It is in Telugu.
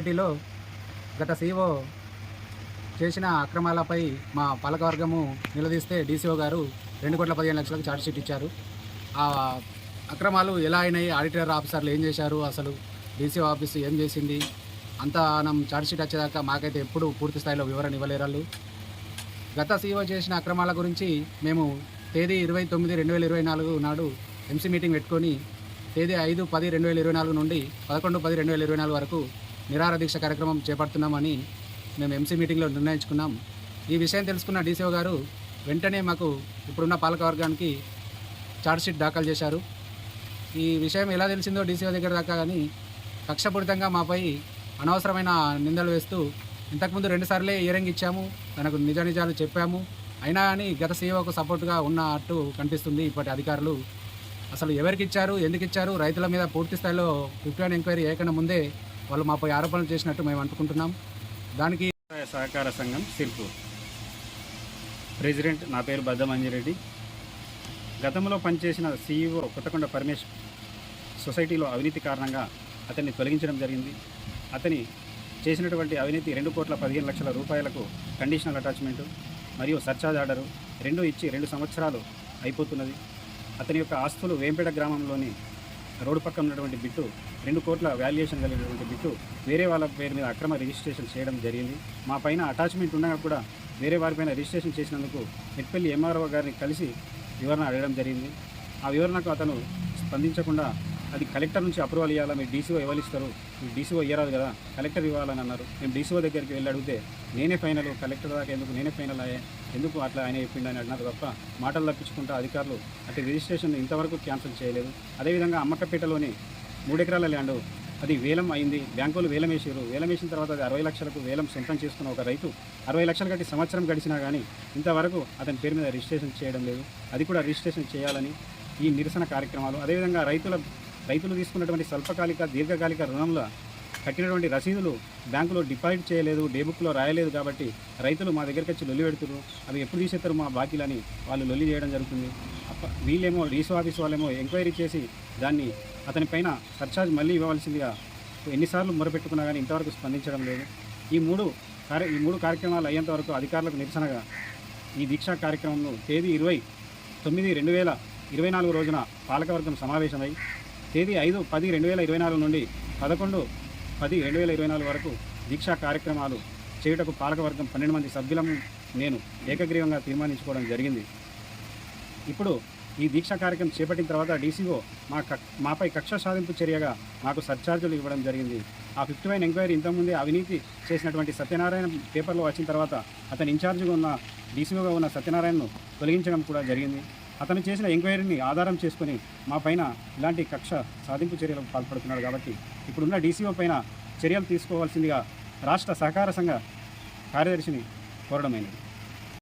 సొసైటీలో గత సీఓ చేసిన అక్రమాలపై మా పాలకవర్గము నిలదీస్తే డీసీఓ గారు రెండు కోట్ల పదిహేను లక్షలకు ఛార్జ్షీట్ ఇచ్చారు. ఆ అక్రమాలు ఎలా అయినాయి? ఆడిటర్ ఆఫీసర్లు ఏం చేశారు? అసలు డీసీఓ ఆఫీసు ఏం చేసింది? అంతా మనం ఛార్జ్షీట్ వచ్చేదాకా మాకైతే ఎప్పుడు పూర్తి స్థాయిలో వివరణ ఇవ్వలేరు గత సీఓ చేసిన అక్రమాల గురించి మేము తేదీ ఇరవై తొమ్మిది రెండు వేల ఇరవై నాలుగు నాడు ఎంసీ మీటింగ్ పెట్టుకొని తేదీ ఐదు పది రెండు వేల ఇరవై నాలుగు నుండి పదకొండు పది రెండు వేల ఇరవై నాలుగు వరకు నిరాహార దీక్ష కార్యక్రమం చేపడుతున్నామని మేము ఎంసీ మీటింగ్లో నిర్ణయించుకున్నాం. ఈ విషయం తెలుసుకున్న డీసీఓ గారు వెంటనే మాకు ఇప్పుడున్న పాలకవర్గానికి ఛార్జ్షీట్ దాఖలు చేశారు. ఈ విషయం ఎలా తెలిసిందో డీసీఓ దగ్గర దాకా కానీ కక్షపూరితంగా మాపై అనవసరమైన నిందలు వేస్తూ ఇంతకుముందు రెండుసార్లే ఇయరింగ్ ఇచ్చాము తనకు నిజ నిజాలు చెప్పాము. అయినా కానీ గత సీఓకు సపోర్ట్గా ఉన్నట్టు కనిపిస్తుంది ఇప్పటి అధికారులు. అసలు ఎవరికి ఇచ్చారు ఎందుకు ఇచ్చారు రైతుల మీద పూర్తి స్థాయిలో ఫిఫ్టీ ఎంక్వైరీ ఏకన్నా ముందే వాళ్ళు మాపై ఆరోపణలు చేసినట్టు మేము అనుకుంటున్నాం దానికి వ్యవసాయ సహకార సంఘం సిర్పూర్. ప్రెసిడెంట్ నా పేరు బద్దమంజిరెడ్డి గతంలో పనిచేసిన సీఈఓ కొత్తకొండ పరమేశ్ సొసైటీలో అవినీతి కారణంగా అతన్ని తొలగించడం జరిగింది. అతని చేసినటువంటి అవినీతి రెండు కోట్ల పదిహేను లక్షల రూపాయలకు కండిషనల్ అటాచ్మెంటు మరియు సర్చార్జ్ ఆర్డరు రెండు ఇచ్చి రెండు సంవత్సరాలు అయిపోతున్నది. అతని యొక్క ఆస్తులు వేంపేట గ్రామంలోని రోడ్డు పక్కన ఉన్నటువంటి బిట్టు రెండు కోట్ల వాల్యుయేషన్ కలిగినటువంటి బిట్టు వేరే వాళ్ళ పేరు మీద అక్రమ రిజిస్ట్రేషన్ చేయడం జరిగింది. మా పైన అటాచ్మెంట్ ఉండగా కూడా వేరే వారిపైన రిజిస్ట్రేషన్ చేసినందుకు నెట్పల్లి ఎంఆర్ఓ గారిని కలిసి వివరణ అడగడం జరిగింది. ఆ వివరణకు అతను స్పందించకుండా అది కలెక్టర్ నుంచి అప్రూవల్ ఇవ్వాలా? మీరు డీసీఓ ఇవ్వలిస్తారు మీరు డీసీఓ ఇవ్వరాదు కదా. కలెక్టర్ ఇవ్వాలని అన్నారు. మేము డీసీఓ దగ్గరికి వెళ్ళి అడిగితే నేనే ఫైనల్ కలెక్టర్ దాకా ఎందుకు? నేనే ఫైనల్ అయ్యే ఎందుకు అట్లా ఆయన చెప్పిండని అన్నారు తప్ప మాటలు తప్పించుకుంటా అధికారులు అంటే రిజిస్ట్రేషన్ ఇంతవరకు క్యాన్సిల్ చేయలేదు. అదేవిధంగా అమ్మకపేటలోని మూడెకరాల ల్యాండ్ అది వేలం అయింది. బ్యాంకులు వేలం వేసారు వేలం వేసిన తర్వాత అది అరవై లక్షలకు వేలం సొంతం చేసుకున్న ఒక రైతు అరవై లక్షలు కట్టి సంవత్సరం గడిచినా కానీ ఇంతవరకు అతని పేరు మీద రిజిస్ట్రేషన్ చేయడం లేదు. అది కూడా రిజిస్ట్రేషన్ చేయాలని ఈ నిరసన కార్యక్రమాలు. అదేవిధంగా రైతుల రైతులు తీసుకున్నటువంటి స్వల్పకాలిక దీర్ఘకాలిక రుణంలో కట్టినటువంటి రసీదులు బ్యాంకులో డిపాజిట్ చేయలేదు డేబుక్లో రాయలేదు కాబట్టి రైతులు మా దగ్గరికి వచ్చి లొల్లి పెడుతున్నారు అవి ఎప్పుడు తీసేస్తారు మా బాకీలని వాళ్ళు లొల్లి చేయడం జరుగుతుంది. అప్ప వీళ్ళేమో రీసో ఆఫీస్ వాళ్ళేమో ఎంక్వైరీ చేసి దాన్ని అతని పైన సర్చార్జ్ మళ్ళీ ఇవ్వవలసిందిగా ఎన్నిసార్లు మొరపెట్టుకున్నా కానీ ఇంతవరకు స్పందించడం లేదు. ఈ మూడు కార్య ఈ మూడు కార్యక్రమాలు అయ్యేంత వరకు అధికారులకు నిరసనగా ఈ దీక్షా కార్యక్రమంలో తేదీ ఇరవై తొమ్మిది రెండు వేల ఇరవై నాలుగు రోజున పాలకవర్గం సమావేశమై తేదీ ఐదు పది రెండు వేల ఇరవై నాలుగు నుండి పదకొండు పది రెండు వేల ఇరవై నాలుగు వరకు దీక్షా కార్యక్రమాలు చేయుటకు పాలకవర్గం పన్నెండు మంది సభ్యులను నేను ఏకగ్రీవంగా తీర్మానించుకోవడం జరిగింది. ఇప్పుడు ఈ దీక్షా కార్యక్రమం చేపట్టిన తర్వాత డీసీఓ మా క మాపై కక్ష సాధింపు చర్యగా మాకు సర్చార్జులు ఇవ్వడం జరిగింది. ఆ ఫిఫ్టీ వన్ ఎంక్వైరీ ఇంతకుముందే అవినీతి చేసినటువంటి సత్యనారాయణ పేపర్లో వచ్చిన తర్వాత అతని ఇన్ఛార్జిగా ఉన్న డీసీఓగా ఉన్న సత్యనారాయణను తొలగించడం కూడా జరిగింది. అతను చేసిన ఎంక్వైరీని ఆధారం చేసుకుని మా పైన ఇలాంటి కక్ష సాధింపు చర్యలకు పాల్పడుతున్నాడు కాబట్టి ఇప్పుడున్న డీసీఓ పైన చర్యలు తీసుకోవాల్సిందిగా రాష్ట్ర సహకార సంఘ కార్యదర్శిని కోరడమైనది.